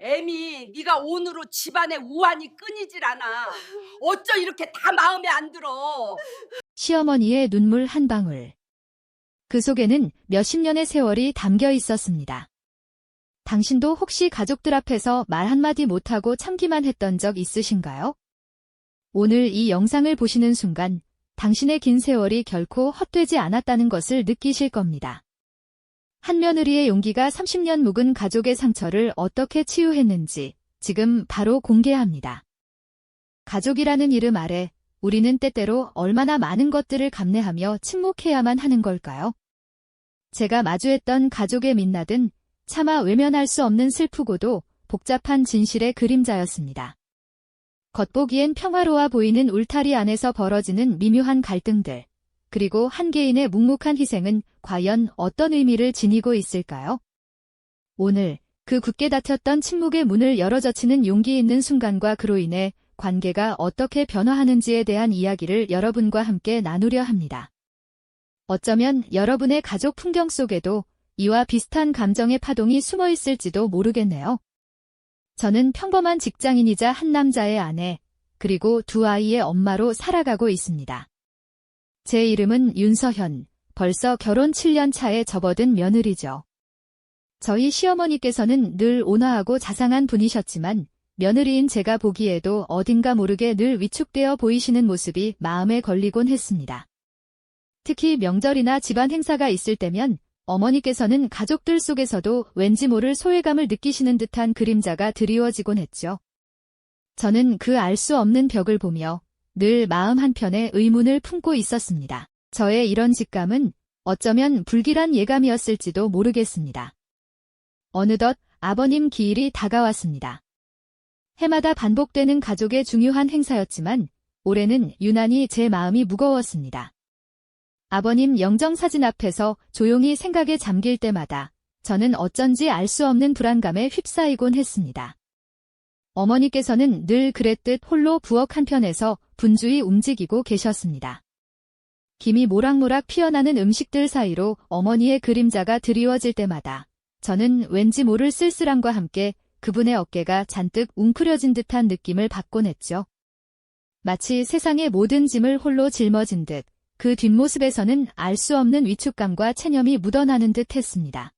애미 네가 오늘로 집안의 우환이 끊이질 않아. 어쩌 이렇게 다 마음에 안 들어. 시어머니의 눈물 한 방울. 그 속에는 몇십 년의 세월이 담겨 있었습니다. 당신도 혹시 가족들 앞에서 말 한마디 못하고 참기만 했던 적 있으신가요? 오늘 이 영상을 보시는 순간 당신의 긴 세월이 결코 헛되지 않았다는 것을 느끼실 겁니다. 한 며느리의 용기가 30년 묵은 가족의 상처를 어떻게 치유했는지 지금 바로 공개합니다. 가족이라는 이름 아래 우리는 때때로 얼마나 많은 것들을 감내하며 침묵해야만 하는 걸까요? 제가 마주했던 가족의 민낯은 차마 외면할 수 없는 슬프고도 복잡한 진실의 그림자였습니다. 겉보기엔 평화로워 보이는 울타리 안에서 벌어지는 미묘한 갈등들, 그리고 한 개인의 묵묵한 희생은 과연 어떤 의미를 지니고 있을까요? 오늘 그 굳게 닫혔던 침묵의 문을 열어 젖히는 용기 있는 순간과 그로 인해 관계가 어떻게 변화하는지에 대한 이야기를 여러분과 함께 나누려 합니다. 어쩌면 여러분의 가족 풍경 속에도 이와 비슷한 감정의 파동이 숨어 있을지도 모르겠네요. 저는 평범한 직장인이자 한 남자의 아내, 그리고 두 아이의 엄마로 살아가고 있습니다. 제 이름은 윤서현, 벌써 결혼 7년 차에 접어든 며느리죠. 저희 시어머니께서는 늘 온화하고 자상한 분이셨지만 며느리인 제가 보기에도 어딘가 모르게 늘 위축되어 보이시는 모습이 마음에 걸리곤 했습니다. 특히 명절이나 집안 행사가 있을 때면 어머니께서는 가족들 속에서도 왠지 모를 소외감을 느끼시는 듯한 그림자가 드리워지곤 했죠. 저는 그 알 수 없는 벽을 보며 늘 마음 한편에 의문을 품고 있었습니다. 저의 이런 직감은 어쩌면 불길한 예감이었을지도 모르겠습니다. 어느덧 아버님 기일이 다가왔습니다. 해마다 반복되는 가족의 중요한 행사였지만 올해는 유난히 제 마음이 무거웠습니다. 아버님 영정사진 앞에서 조용히 생각에 잠길 때마다 저는 어쩐지 알 수 없는 불안감에 휩싸이곤 했습니다. 어머니께서는 늘 그랬듯 홀로 부엌 한편에서 분주히 움직이고 계셨습니다. 김이 모락모락 피어나는 음식들 사이로 어머니의 그림자가 드리워질 때마다 저는 왠지 모를 쓸쓸함과 함께 그분의 어깨가 잔뜩 웅크려진 듯한 느낌을 받곤 했죠. 마치 세상의 모든 짐을 홀로 짊어진 듯 그 뒷모습에서는 알 수 없는 위축감과 체념이 묻어나는 듯 했습니다.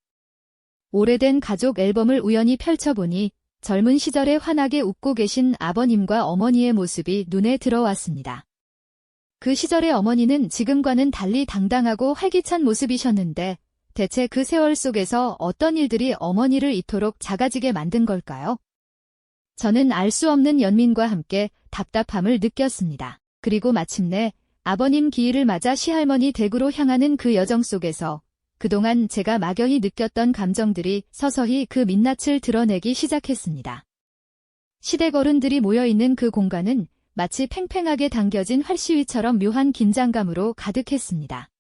오래된 가족 앨범을 우연히 펼쳐보니 젊은 시절에 환하게 웃고 계신 아버님과 어머니의 모습이 눈에 들어왔습니다. 그 시절의 어머니는 지금과는 달리 당당하고 활기찬 모습이셨는데 대체 그 세월 속에서 어떤 일들이 어머니를 이토록 작아지게 만든 걸까요? 저는 알 수 없는 연민과 함께 답답함을 느꼈습니다. 그리고 마침내 아버님 기일을 맞아 시할머니 댁으로 향하는 그 여정 속에서 그동안 제가 막연히 느꼈던 감정들이 서서히 그 민낯을 드러내기 시작했습니다. 시댁 어른들이 모여있는 그 공간은 마치 팽팽하게 당겨진 활시위처럼 묘한 긴장감으로 가득했습니다.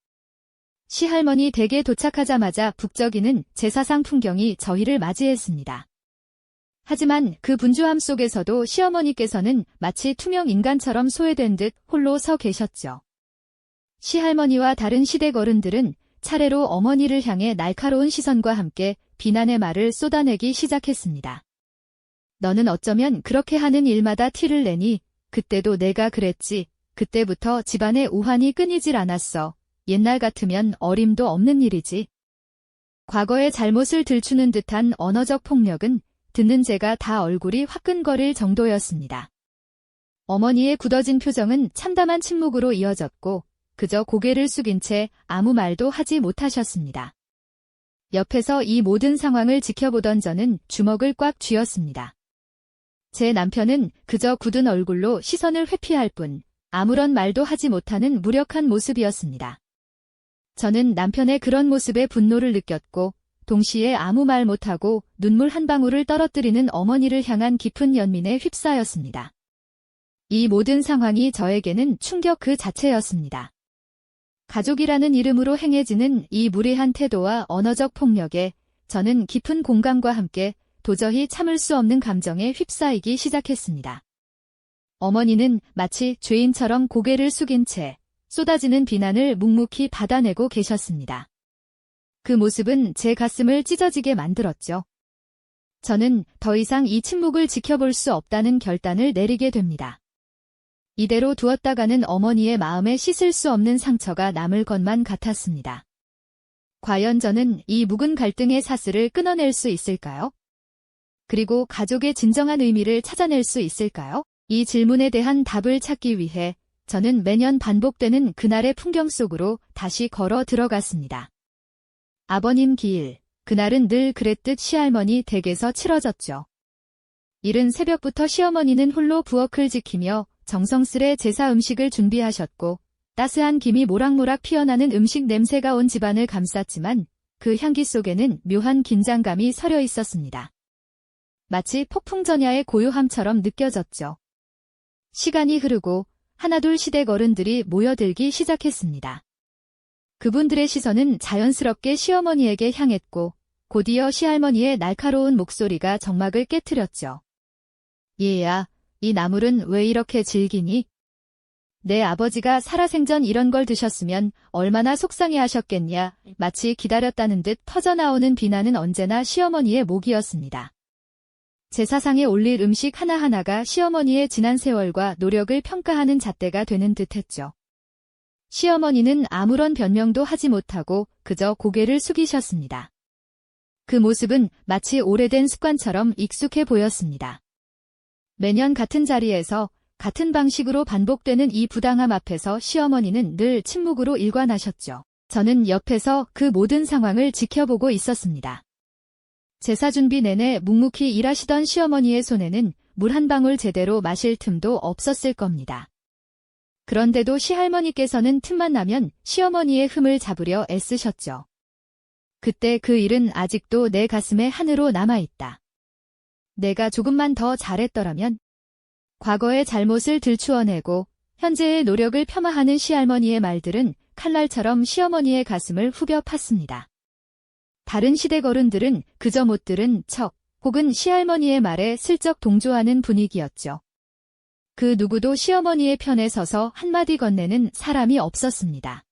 시할머니 댁에 도착하자마자 북적이는 제사상 풍경이 저희를 맞이했습니다. 하지만 그 분주함 속에서도 시어머니께서는 마치 투명 인간처럼 소외된 듯 홀로 서 계셨죠. 시할머니와 다른 시댁 어른들은 차례로 어머니를 향해 날카로운 시선과 함께 비난의 말을 쏟아내기 시작했습니다. 너는 어쩌면 그렇게 하는 일마다 티를 내니 그때도 내가 그랬지. 그때부터 집안의 우환이 끊이질 않았어. 옛날 같으면 어림도 없는 일이지. 과거의 잘못을 들추는 듯한 언어적 폭력은 듣는 제가 다 얼굴이 화끈거릴 정도였습니다. 어머니의 굳어진 표정은 참담한 침묵으로 이어졌고 그저 고개를 숙인 채 아무 말도 하지 못하셨습니다. 옆에서 이 모든 상황을 지켜보던 저는 주먹을 꽉 쥐었습니다. 제 남편은 그저 굳은 얼굴로 시선을 회피할 뿐 아무런 말도 하지 못하는 무력한 모습이었습니다. 저는 남편의 그런 모습에 분노를 느꼈고 동시에 아무 말 못하고 눈물 한 방울을 떨어뜨리는 어머니를 향한 깊은 연민에 휩싸였습니다. 이 모든 상황이 저에게는 충격 그 자체였습니다. 가족이라는 이름으로 행해지는 이 무례한 태도와 언어적 폭력에 저는 깊은 공감과 함께 도저히 참을 수 없는 감정에 휩싸이기 시작했습니다. 어머니는 마치 죄인처럼 고개를 숙인 채 쏟아지는 비난을 묵묵히 받아내고 계셨습니다. 그 모습은 제 가슴을 찢어지게 만들었죠. 저는 더 이상 이 침묵을 지켜볼 수 없다는 결단을 내리게 됩니다. 이대로 두었다가는 어머니의 마음에 씻을 수 없는 상처가 남을 것만 같았습니다. 과연 저는 이 묵은 갈등의 사슬을 끊어낼 수 있을까요? 그리고 가족의 진정한 의미를 찾아낼 수 있을까요? 이 질문에 대한 답을 찾기 위해 저는 매년 반복되는 그날의 풍경 속으로 다시 걸어 들어갔습니다. 아버님 기일, 그날은 늘 그랬듯 시할머니 댁에서 치러졌죠. 이른 새벽부터 시어머니는 홀로 부엌을 지키며 정성스레 제사 음식을 준비하셨고 따스한 김이 모락모락 피어나는 음식 냄새가 온 집안을 감쌌지만 그 향기 속에는 묘한 긴장감이 서려 있었습니다. 마치 폭풍전야의 고요함처럼 느껴졌죠. 시간이 흐르고 하나둘 시댁 어른들이 모여들기 시작했습니다. 그분들의 시선은 자연스럽게 시어머니에게 향했고 곧이어 시할머니의 날카로운 목소리가 정막을 깨뜨렸죠. 얘야, 이 나물은 왜 이렇게 질기니? 내 아버지가 살아생전 이런 걸 드셨으면 얼마나 속상해 하셨겠냐. 마치 기다렸다는 듯 터져나오는 비난은 언제나 시어머니의 목이었습니다. 제사상에 올릴 음식 하나하나가 시어머니의 지난 세월과 노력을 평가하는 잣대가 되는 듯했죠. 시어머니는 아무런 변명도 하지 못하고 그저 고개를 숙이셨습니다. 그 모습은 마치 오래된 습관처럼 익숙해 보였습니다. 매년 같은 자리에서 같은 방식으로 반복되는 이 부당함 앞에서 시어머니는 늘 침묵으로 일관하셨죠. 저는 옆에서 그 모든 상황을 지켜보고 있었습니다. 제사 준비 내내 묵묵히 일하시던 시어머니의 손에는 물 한 방울 제대로 마실 틈도 없었을 겁니다. 그런데도 시할머니께서는 틈만 나면 시어머니의 흠을 잡으려 애쓰셨죠. 그때 그 일은 아직도 내 가슴에 한으로 남아있다. 내가 조금만 더 잘했더라면 과거의 잘못을 들추어내고 현재의 노력을 폄하하는 시할머니의 말들은 칼날처럼 시어머니의 가슴을 후벼 팠습니다. 다른 시댁 어른들은 그저 못 들은 척 혹은 시할머니의 말에 슬쩍 동조하는 분위기였죠. 그 누구도 시어머니의 편에 서서 한마디 건네는 사람이 없었습니다.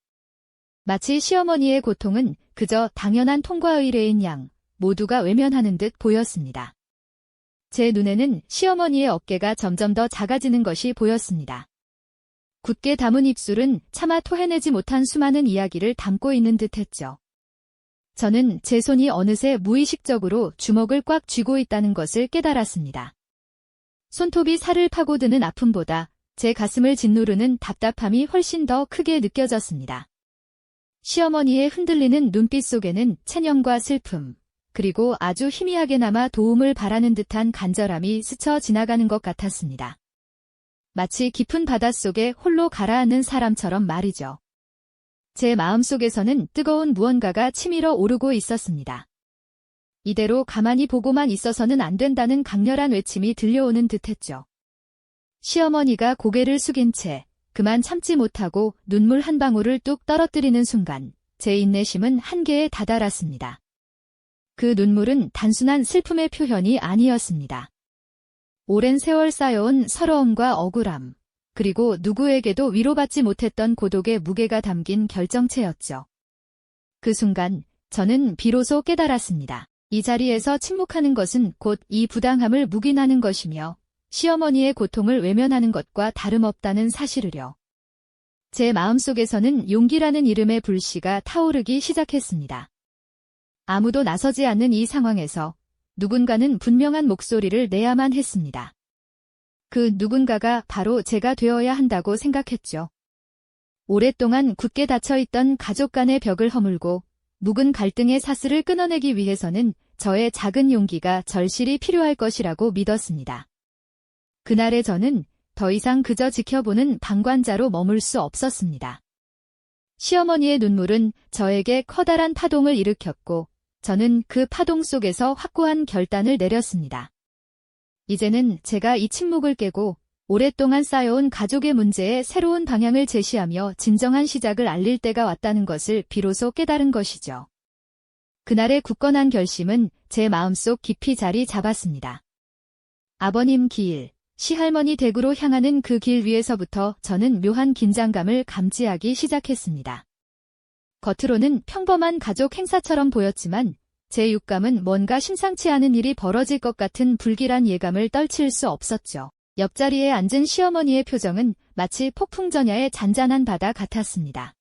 마치 시어머니의 고통은 그저 당연한 통과 의례인 양 모두가 외면하는 듯 보였습니다. 제 눈에는 시어머니의 어깨가 점점 더 작아지는 것이 보였습니다. 굳게 담은 입술은 차마 토해내지 못한 수많은 이야기를 담고 있는 듯했죠. 저는 제 손이 어느새 무의식적으로 주먹을 꽉 쥐고 있다는 것을 깨달았습니다. 손톱이 살을 파고드는 아픔보다 제 가슴을 짓누르는 답답함이 훨씬 더 크게 느껴졌습니다. 시어머니의 흔들리는 눈빛 속에는 체념과 슬픔, 그리고 아주 희미하게나마 도움을 바라는 듯한 간절함이 스쳐 지나가는 것 같았습니다. 마치 깊은 바닷속에 홀로 가라앉는 사람처럼 말이죠. 제 마음속에서는 뜨거운 무언가가 치밀어 오르고 있었습니다. 이대로 가만히 보고만 있어서는 안 된다는 강렬한 외침이 들려오는 듯했죠. 시어머니가 고개를 숙인 채 그만 참지 못하고 눈물 한 방울을 뚝 떨어뜨리는 순간 제 인내심은 한계에 다다랐습니다. 그 눈물은 단순한 슬픔의 표현이 아니었습니다. 오랜 세월 쌓여온 서러움과 억울함, 그리고 누구에게도 위로받지 못했던 고독의 무게가 담긴 결정체였죠. 그 순간 저는 비로소 깨달았습니다. 이 자리에서 침묵하는 것은 곧 이 부당함을 묵인하는 것이며 시어머니의 고통을 외면하는 것과 다름없다는 사실을요. 제 마음속에서는 용기라는 이름의 불씨가 타오르기 시작했습니다. 아무도 나서지 않는 이 상황에서 누군가는 분명한 목소리를 내야만 했습니다. 그 누군가가 바로 제가 되어야 한다고 생각했죠. 오랫동안 굳게 닫혀있던 가족 간의 벽을 허물고 묵은 갈등의 사슬을 끊어내기 위해서는 저의 작은 용기가 절실히 필요할 것이라고 믿었습니다. 그날의 저는 더 이상 그저 지켜보는 방관자로 머물 수 없었습니다. 시어머니의 눈물은 저에게 커다란 파동을 일으켰고 저는 그 파동 속에서 확고한 결단을 내렸습니다. 이제는 제가 이 침묵을 깨고 오랫동안 쌓여온 가족의 문제에 새로운 방향을 제시하며 진정한 시작을 알릴 때가 왔다는 것을 비로소 깨달은 것이죠. 그날의 굳건한 결심은 제 마음속 깊이 자리 잡았습니다. 아버님 길, 시할머니 댁으로 향하는 그 길 위에서부터 저는 묘한 긴장감을 감지하기 시작했습니다. 겉으로는 평범한 가족 행사처럼 보였지만 제 육감은 뭔가 심상치 않은 일이 벌어질 것 같은 불길한 예감을 떨칠 수 없었죠. 옆자리에 앉은 시어머니의 표정은 마치 폭풍전야의 잔잔한 바다 같았습니다.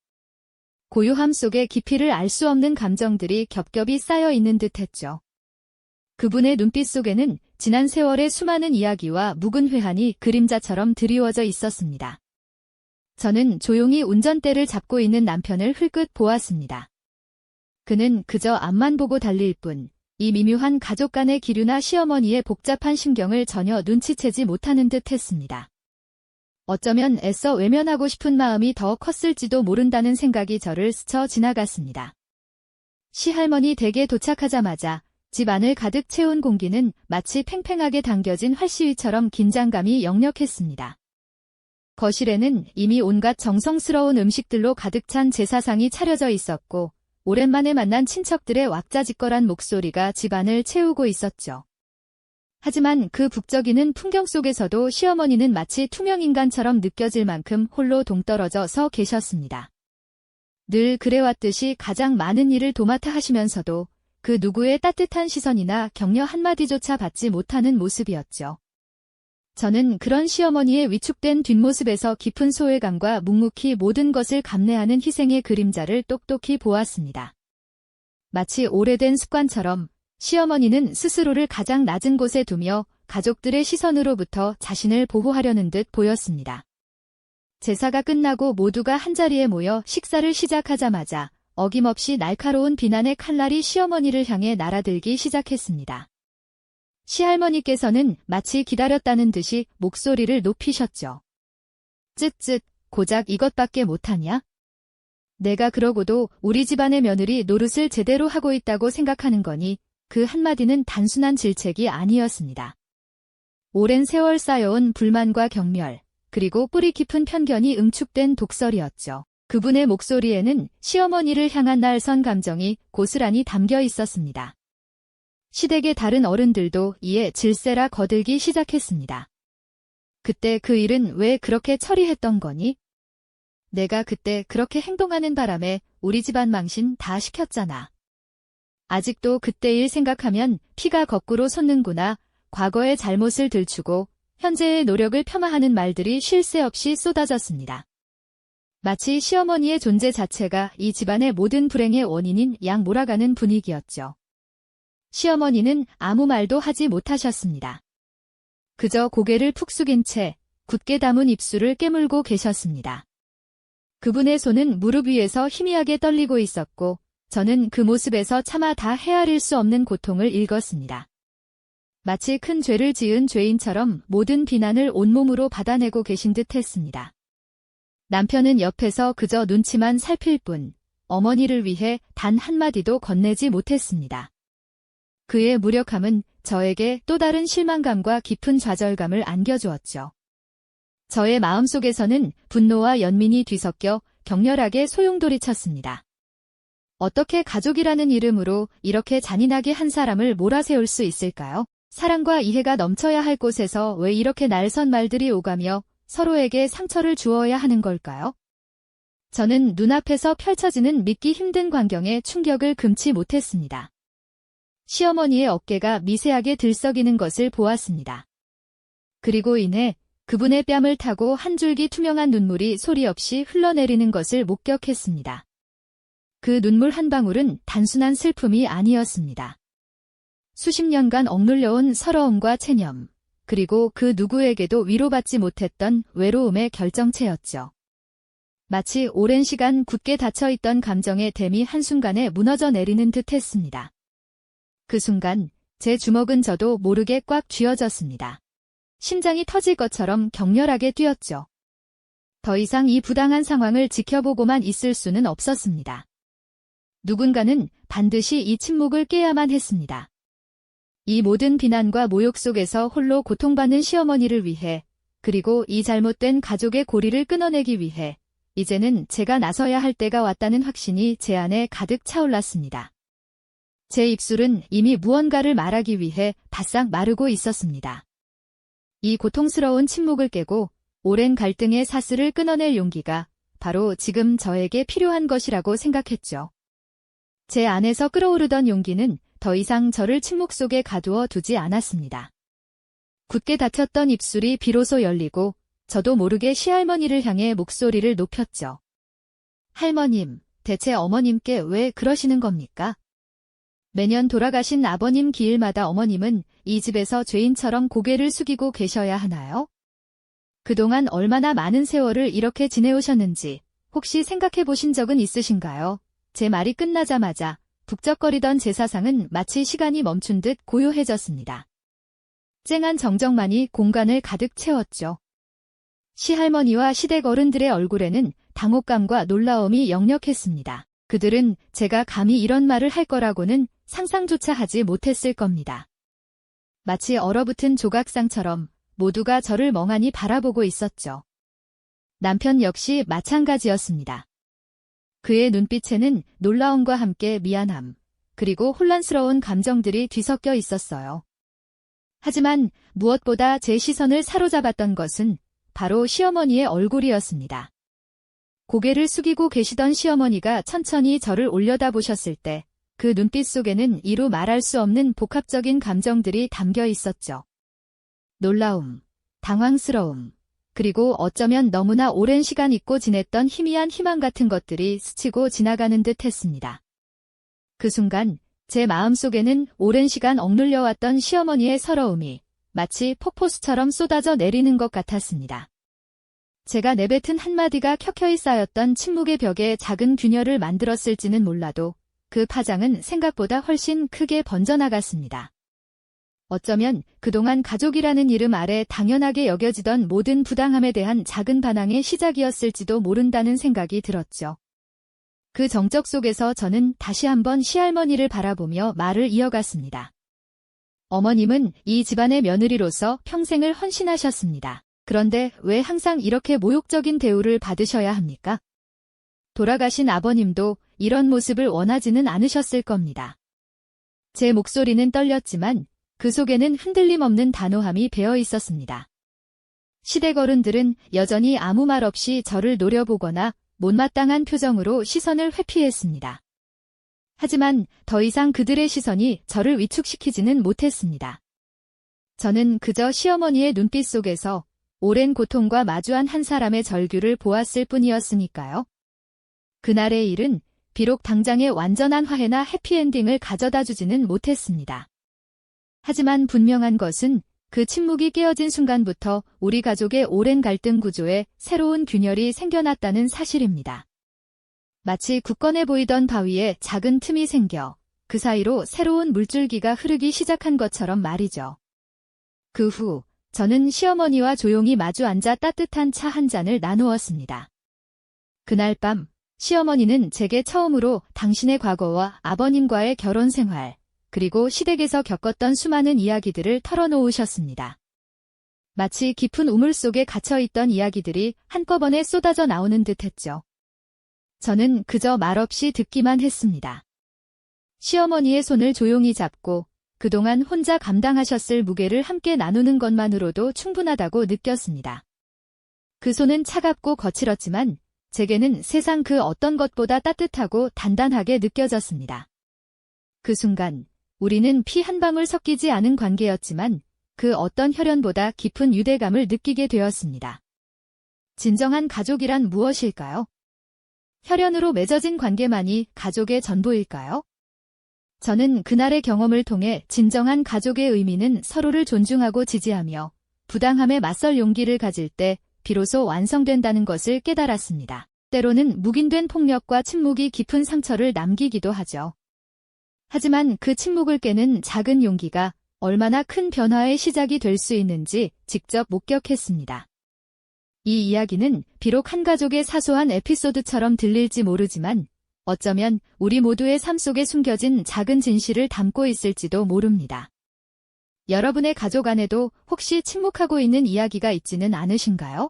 고요함 속에 깊이를 알 수 없는 감정들이 겹겹이 쌓여 있는 듯 했죠. 그분의 눈빛 속에는 지난 세월의 수많은 이야기와 묵은 회한이 그림자처럼 드리워져 있었습니다. 저는 조용히 운전대를 잡고 있는 남편을 흘끗 보았습니다. 그는 그저 앞만 보고 달릴 뿐, 이 미묘한 가족 간의 기류나 시어머니의 복잡한 심경을 전혀 눈치채지 못하는 듯 했습니다. 어쩌면 애써 외면하고 싶은 마음이 더 컸을지도 모른다는 생각이 저를 스쳐 지나갔습니다. 시할머니 댁에 도착하자마자 집 안을 가득 채운 공기는 마치 팽팽하게 당겨진 활시위처럼 긴장감이 역력했습니다. 거실에는 이미 온갖 정성스러운 음식들로 가득 찬 제사상이 차려져 있었고, 오랜만에 만난 친척들의 왁자지껄한 목소리가 집안을 채우고 있었죠. 하지만 그 북적이는 풍경 속에서도 시어머니는 마치 투명인간처럼 느껴질 만큼 홀로 동떨어져 서 계셨습니다. 늘 그래왔듯이 가장 많은 일을 도맡아 하시면서도 그 누구의 따뜻한 시선이나 격려 한마디조차 받지 못하는 모습이었죠. 저는 그런 시어머니의 위축된 뒷모습에서 깊은 소외감과 묵묵히 모든 것을 감내하는 희생의 그림자를 똑똑히 보았습니다. 마치 오래된 습관처럼 시어머니는 스스로를 가장 낮은 곳에 두며 가족들의 시선으로부터 자신을 보호하려는 듯 보였습니다. 제사가 끝나고 모두가 한자리에 모여 식사를 시작하자마자 어김없이 날카로운 비난의 칼날이 시어머니를 향해 날아들기 시작했습니다. 시할머니께서는 마치 기다렸다는 듯이 목소리를 높이셨죠. 쯧쯧, 고작 이것밖에 못하냐? 내가 그러고도 우리 집안의 며느리 노릇을 제대로 하고 있다고 생각하는 거니 그 한마디는 단순한 질책이 아니었습니다. 오랜 세월 쌓여온 불만과 경멸, 그리고 뿌리 깊은 편견이 응축된 독설이었죠. 그분의 목소리에는 시어머니를 향한 날선 감정이 고스란히 담겨 있었습니다. 시댁의 다른 어른들도 이에 질세라 거들기 시작했습니다. 그때 그 일은 왜 그렇게 처리했던 거니? 내가 그때 그렇게 행동하는 바람에 우리 집안 망신 다 시켰잖아. 아직도 그때 일 생각하면 피가 거꾸로 솟는구나. 과거의 잘못을 들추고 현재의 노력을 폄하하는 말들이 쉴 새 없이 쏟아졌습니다. 마치 시어머니의 존재 자체가 이 집안의 모든 불행의 원인인 양 몰아가는 분위기였죠. 시어머니는 아무 말도 하지 못하셨습니다. 그저 고개를 푹 숙인 채 굳게 담은 입술을 깨물고 계셨습니다. 그분의 손은 무릎 위에서 희미하게 떨리고 있었고 저는 그 모습에서 차마 다 헤아릴 수 없는 고통을 읽었습니다. 마치 큰 죄를 지은 죄인처럼 모든 비난을 온몸으로 받아내고 계신 듯 했습니다. 남편은 옆에서 그저 눈치만 살필 뿐 어머니를 위해 단 한마디도 건네지 못했습니다. 그의 무력함은 저에게 또 다른 실망감과 깊은 좌절감을 안겨주었죠. 저의 마음속에서는 분노와 연민이 뒤섞여 격렬하게 소용돌이쳤습니다. 어떻게 가족이라는 이름으로 이렇게 잔인하게 한 사람을 몰아세울 수 있을까요? 사랑과 이해가 넘쳐야 할 곳에서 왜 이렇게 날선 말들이 오가며 서로에게 상처를 주어야 하는 걸까요? 저는 눈앞에서 펼쳐지는 믿기 힘든 광경에 충격을 금치 못했습니다. 시어머니의 어깨가 미세하게 들썩이는 것을 보았습니다. 그리고 이내 그분의 뺨을 타고 한 줄기 투명한 눈물이 소리 없이 흘러내리는 것을 목격했습니다. 그 눈물 한 방울은 단순한 슬픔이 아니었습니다. 수십 년간 억눌려온 서러움과 체념, 그리고 그 누구에게도 위로받지 못했던 외로움의 결정체였죠. 마치 오랜 시간 굳게 닫혀있던 감정의 댐이 한순간에 무너져 내리는 듯 했습니다. 그 순간 제 주먹은 저도 모르게 꽉 쥐어졌습니다. 심장이 터질 것처럼 격렬하게 뛰었죠. 더 이상 이 부당한 상황을 지켜보고만 있을 수는 없었습니다. 누군가는 반드시 이 침묵을 깨야만 했습니다. 이 모든 비난과 모욕 속에서 홀로 고통받는 시어머니를 위해, 그리고 이 잘못된 가족의 고리를 끊어내기 위해, 이제는 제가 나서야 할 때가 왔다는 확신이 제 안에 가득 차올랐습니다. 제 입술은 이미 무언가를 말하기 위해 바싹 마르고 있었습니다. 이 고통스러운 침묵을 깨고 오랜 갈등의 사슬을 끊어낼 용기가 바로 지금 저에게 필요한 것이라고 생각했죠. 제 안에서 끓어오르던 용기는 더더 이상 저를 침묵 속에 가두어 두지 않았습니다. 굳게 닫혔던 입술이 비로소 열리고 저도 모르게 시할머니를 향해 목소리를 높였죠. 할머님, 대체 어머님께 왜 그러시는 겁니까? 매년 돌아가신 아버님 기일마다 어머님은 이 집에서 죄인처럼 고개를 숙이고 계셔야 하나요? 그동안 얼마나 많은 세월을 이렇게 지내오셨는지 혹시 생각해 보신 적은 있으신가요? 제 말이 끝나자마자 북적거리던 제 사상은 마치 시간이 멈춘 듯 고요해졌습니다. 쨍한 정적만이 공간을 가득 채웠죠. 시할머니와 시댁 어른들의 얼굴에는 당혹감과 놀라움이 역력했습니다. 그들은 제가 감히 이런 말을 할 거라고는 상상조차 하지 못했을 겁니다. 마치 얼어붙은 조각상처럼 모두가 저를 멍하니 바라보고 있었죠. 남편 역시 마찬가지였습니다. 그의 눈빛에는 놀라움과 함께 미안함, 그리고 혼란스러운 감정들이 뒤섞여 있었어요. 하지만 무엇보다 제 시선을 사로잡았던 것은 바로 시어머니의 얼굴이었습니다. 고개를 숙이고 계시던 시어머니가 천천히 저를 올려다보셨을 때 그 눈빛 속에는 이루 말할 수 없는 복합적인 감정들이 담겨 있었죠. 놀라움, 당황스러움, 그리고 어쩌면 너무나 오랜 시간 잊고 지냈던 희미한 희망 같은 것들이 스치고 지나가는 듯 했습니다. 그 순간 제 마음속에는 오랜 시간 억눌려왔던 시어머니의 서러움이 마치 폭포수처럼 쏟아져 내리는 것 같았습니다. 제가 내뱉은 한마디가 켜켜이 쌓였던 침묵의 벽에 작은 균열을 만들었을지는 몰라도 그 파장은 생각보다 훨씬 크게 번져나갔습니다. 어쩌면 그동안 가족이라는 이름 아래 당연하게 여겨지던 모든 부당함에 대한 작은 반항의 시작이었을지도 모른다는 생각이 들었죠. 그 정적 속에서 저는 다시 한번 시할머니를 바라보며 말을 이어갔습니다. 어머님은 이 집안의 며느리로서 평생을 헌신하셨습니다. 그런데 왜 항상 이렇게 모욕적인 대우를 받으셔야 합니까? 돌아가신 아버님도 이런 모습을 원하지는 않으셨을 겁니다. 제 목소리는 떨렸지만 그 속에는 흔들림 없는 단호함이 배어 있었습니다. 시댁 어른들은 여전히 아무 말 없이 저를 노려보거나 못마땅한 표정으로 시선을 회피했습니다. 하지만 더 이상 그들의 시선이 저를 위축시키지는 못했습니다. 저는 그저 시어머니의 눈빛 속에서 오랜 고통과 마주한 한 사람의 절규를 보았을 뿐이었으니까요. 그날의 일은 비록 당장의 완전한 화해나 해피엔딩을 가져다 주지는 못했습니다. 하지만 분명한 것은 그 침묵이 깨어진 순간부터 우리 가족의 오랜 갈등 구조에 새로운 균열이 생겨났다는 사실입니다. 마치 굳건해 보이던 바위에 작은 틈이 생겨 그 사이로 새로운 물줄기가 흐르기 시작한 것처럼 말이죠. 그 후 저는 시어머니와 조용히 마주 앉아 따뜻한 차 한 잔을 나누었습니다. 그날 밤 시어머니는 제게 처음으로 당신의 과거와 아버님과의 결혼 생활, 그리고 시댁에서 겪었던 수많은 이야기들을 털어놓으셨습니다. 마치 깊은 우물 속에 갇혀있던 이야기들이 한꺼번에 쏟아져 나오는 듯 했죠. 저는 그저 말없이 듣기만 했습니다. 시어머니의 손을 조용히 잡고 그동안 혼자 감당하셨을 무게를 함께 나누는 것만으로도 충분하다고 느꼈습니다. 그 손은 차갑고 거칠었지만 제게는 세상 그 어떤 것보다 따뜻하고 단단하게 느껴졌습니다. 그 순간 우리는 피 한 방울 섞이지 않은 관계였지만 그 어떤 혈연보다 깊은 유대감을 느끼게 되었습니다. 진정한 가족이란 무엇일까요? 혈연으로 맺어진 관계만이 가족의 전부일까요? 저는 그날의 경험을 통해 진정한 가족의 의미는 서로를 존중하고 지지하며 부당함에 맞설 용기를 가질 때 비로소 완성된다는 것을 깨달았습니다. 때로는 묵인된 폭력과 침묵이 깊은 상처를 남기기도 하죠. 하지만 그 침묵을 깨는 작은 용기가 얼마나 큰 변화의 시작이 될 수 있는지 직접 목격했습니다. 이 이야기는 비록 한 가족의 사소한 에피소드처럼 들릴지 모르지만 어쩌면 우리 모두의 삶 속에 숨겨진 작은 진실을 담고 있을지도 모릅니다. 여러분의 가족 안에도 혹시 침묵하고 있는 이야기가 있지는 않으신가요?